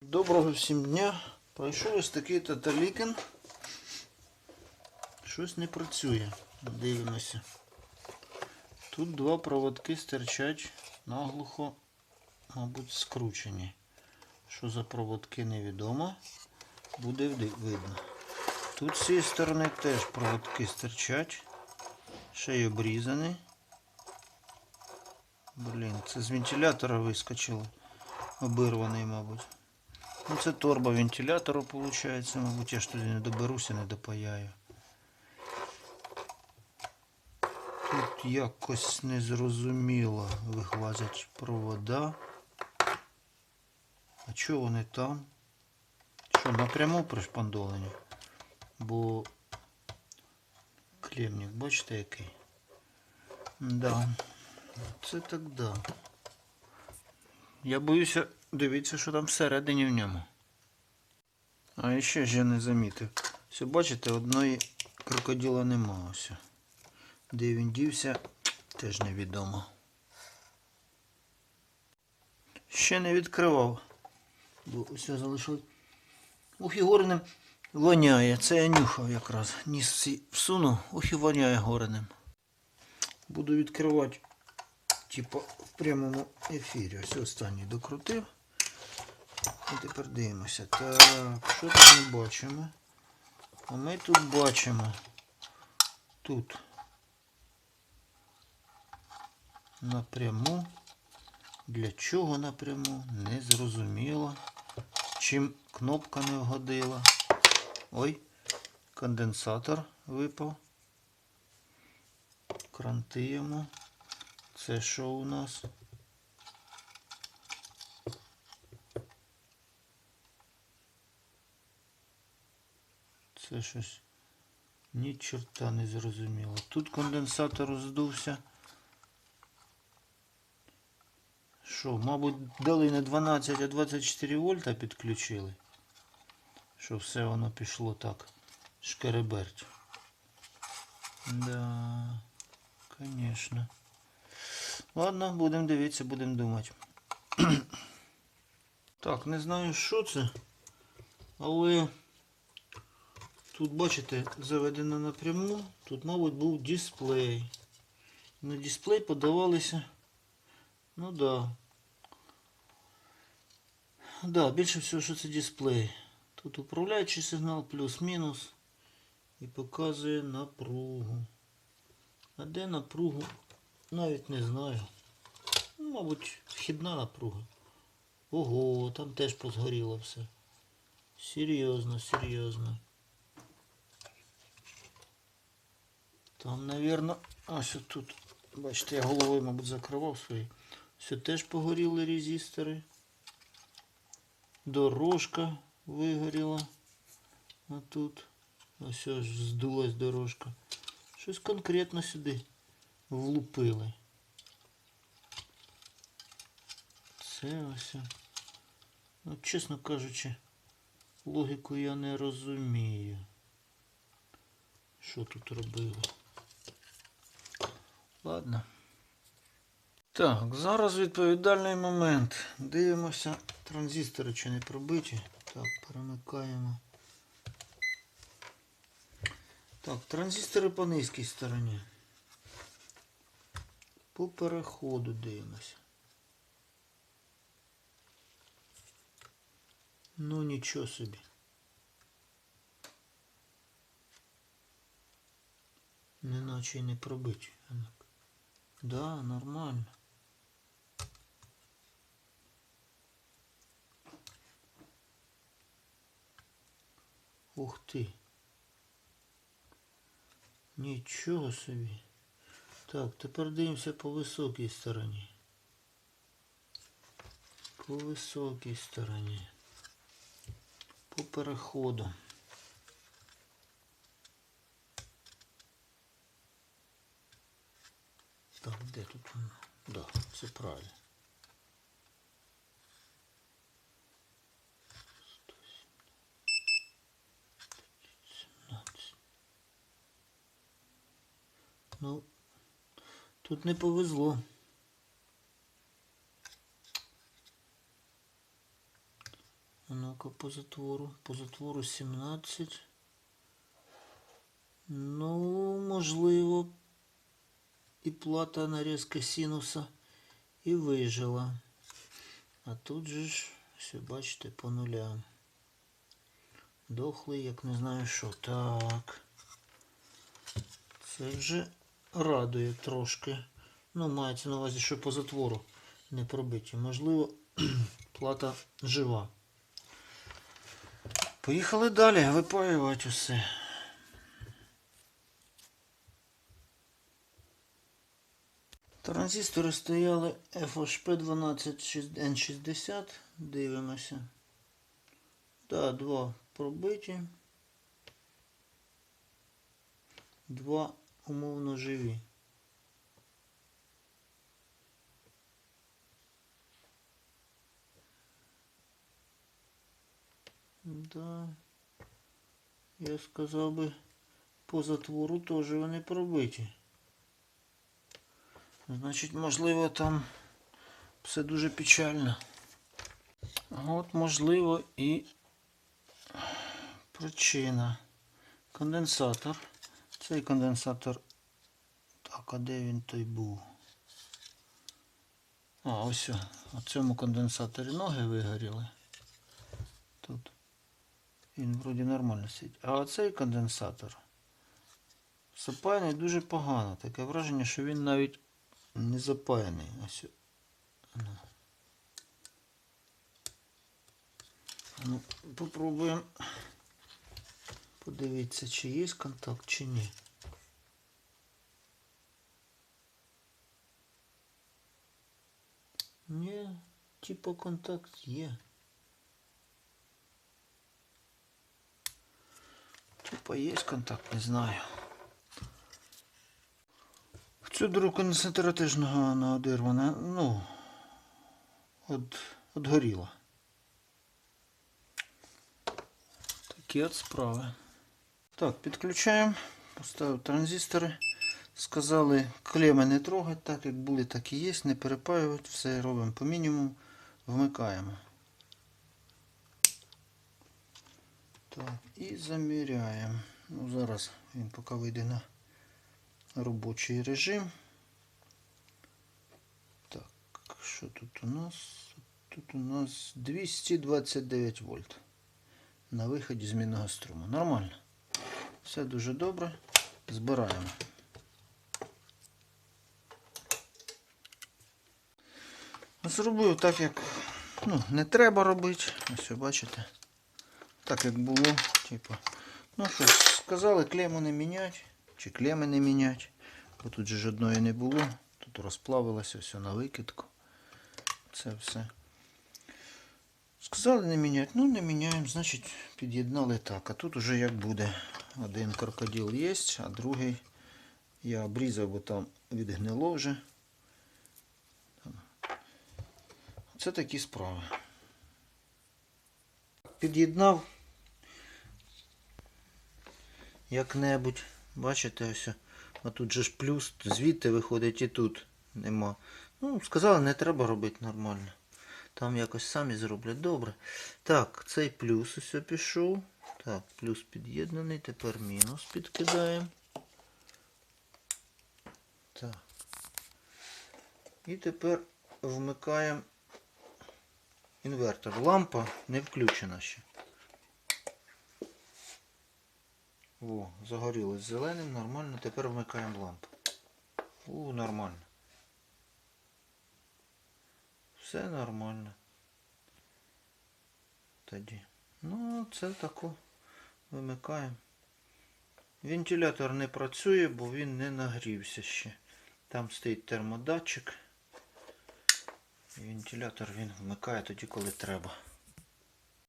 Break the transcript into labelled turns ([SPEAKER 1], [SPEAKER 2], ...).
[SPEAKER 1] Доброго всім дня. Пройшов ось такий таталікен. Щось не працює. Дивимося. Тут два проводки стирчать наглухо, мабуть, скручені. Що за проводки невідомо. Буде видно. Тут з цієї сторони теж проводки стирчать. Ще й обрізані. Блін, це з вентилятора вискочило. Обірваний, мабуть. Ну, це торба вентилятору, виходить, мабуть, я ж туди не доберуся, не допаяю. Тут якось незрозуміло вилазять провода. А чого вони там? Що, напряму пришпандолені? Бо клемник, бачите який? Да. Це так да. Я боюся дивіться, що там всередині в ньому. А ще ж я не замітив. Все, бачите, одної крокодила нема ось. Де він дівся, теж невідомо. Ще не відкривав. Бо ось я залишив. Ух і горним воняє. Це я нюхав якраз. Ніс всунув, ух і воняє горним. Буду відкривати типу в прямому ефірі. Ось останній докрутив. І тепер дивимося. Так, що тут ми бачимо? А ми тут бачимо. Тут напряму. Для чого напряму? Не зрозуміло. Чим кнопка не вгодила. Ой, конденсатор випав. Кранти. Це що у нас? Це щось ні чорта не зрозуміло. Тут конденсатор здувся. Що, мабуть, дали не 12, а 24 вольта підключили. Що все воно пішло так. Шкереберть. Да, конечно. Ладно, будемо дивитися, будемо думати. так, не знаю, що це, але тут, бачите, заведено напряму. Тут, мабуть, був дисплей. На дисплей подавалися. Ну да. Да, більше всього, що це дисплей. Тут управляючий сигнал плюс-мінус і показує напругу. А де напругу? Навіть не знаю. Ну, мабуть, вхідна напруга. Ого, там теж позгоріло все. Серйозно, серйозно. Там, навірно, ось тут. Бачите, я головою, мабуть, закривав свої. Все теж погоріли резистори. Дорожка вигоріла. А тут ось аж здулась дорожка. Щось конкретно сюди влупили. Це ось. Ну, чесно кажучи, логіку я не розумію. Що тут робили? Ладно. Так, зараз відповідальний момент. Дивимося, транзистори чи не пробиті. Так, перемикаємо. Так, транзистори по низькій стороні. По переходу дивимося. Ну нічого собі. Неначе й не пробиті. А. Да, нормально. Ух ти. Нічого собі. Так, тепер дивимося по високій стороні. По високій стороні. По переходу. Так, де тут воно? Да, це правильно. Ну, тут не повезло. А ну-ка по затвору. По затвору 17. Ну, можливо, і плата нарізка синуса і вижила. А тут же ж, все бачите, по нулям. Дохлий, як не знаю що. Так. Це вже радує трошки. Ну, мається на увазі, що по затвору не пробиті. Можливо, плата жива. Поїхали далі випаювати усе. Транзистори стояли FHP12N60. Дивимося. Да, два пробиті. Два умовно живі. Да. Я сказав би, по затвору теж вони пробиті. Значить, можливо, там все дуже печально. От, можливо, і причина. Конденсатор. Цей конденсатор. Так, а де він той був? А, ось. У цьому конденсаторі ноги вигоріли. Тут. Він вроді нормально сидить. А оцей конденсатор запаяний дуже погано. Таке враження, що він навіть не запаяний. Ось. Ну. Ну, попробуємо подивитися, чи є контакт, чи ні. Ні, типа контакт є. Типа є контакт, не знаю. В цю другу конденсатора теж нога наодирвана, ну, от, от горіла. Такі от справи. Так, підключаємо. Поставив транзистори. Сказали, клеми не трогати, так як були, так і є, не перепаювати, все робимо по мінімуму, вмикаємо. Так, і заміряємо. Ну, зараз він поки вийде на робочий режим. Так, що тут у нас? Тут у нас 229 вольт на виході змінного струму. Нормально. Все дуже добре. Збираємо. Зробив так, як ну, не треба робити. Ось бачите. Так як було. Типу. Ну що сказали клему не міняти. Чи клеми не міняти. Бо тут же ж одної не було. Тут розплавилося все на викидку. Це все. Сказали не міняти, ну не міняємо, значить під'єднали так. А тут уже як буде. Один крокодил є, а другий я обрізав, бо там відгнило вже. Це такі справи. Під'єднав як-небудь. Бачите, ось. А тут же ж плюс, звідти виходить і тут нема. Ну, сказали, не треба робити нормально. Там якось самі зроблять. Добре. Так, цей плюс ось пішов. Так, плюс під'єднаний. Тепер мінус підкидаємо. Так. І тепер вмикаємо інвертор. Лампа не включена ще. О, загорілось зеленим, нормально. Тепер вмикаємо лампу. О, нормально. Все нормально. Тоді. Ну, це тако вимикаємо. Вентилятор не працює, бо він не нагрівся ще. Там стоїть термодатчик. Вентилятор він вмикає тоді, коли треба.